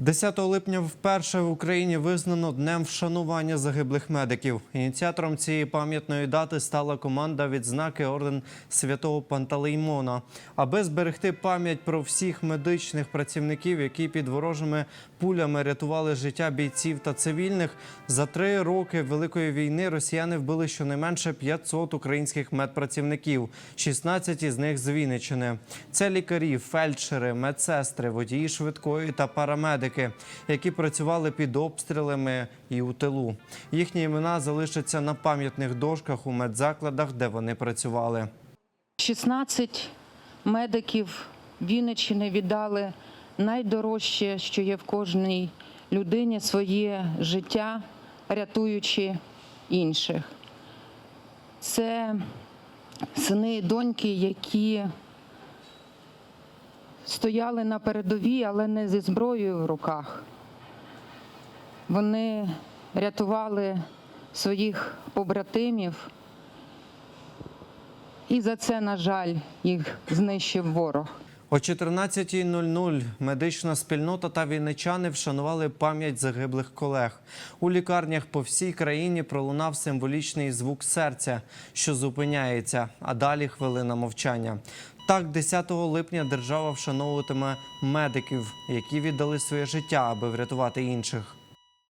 10 липня вперше в Україні визнано днем вшанування загиблих медиків. Ініціатором цієї пам'ятної дати стала команда відзнаки орден святого Пантелеймона. Аби зберегти пам'ять про всіх медичних працівників, які під ворожими пулями рятували життя бійців та цивільних, за три роки великої війни росіяни вбили щонайменше 500 українських медпрацівників, 16 із них з Вінниччини. Це лікарі, фельдшери, медсестри, водії швидкої та парамедики, які працювали під обстрілами і у тилу. Їхні імена залишаться на пам'ятних дошках у медзакладах, де вони працювали. 16 медиків Вінниччини віддали найдорожче, що є в кожній людині своє життя, рятуючи інших. Це сини і доньки, які стояли на передовій, але не зі зброєю в руках. Вони рятували своїх побратимів. І за це, на жаль, їх знищив ворог. О 14.00 медична спільнота та війничани вшанували пам'ять загиблих колег. У лікарнях по всій країні пролунав символічний звук серця, що зупиняється, а далі хвилина мовчання. Так, 10 липня держава вшановуватиме медиків, які віддали своє життя, аби врятувати інших.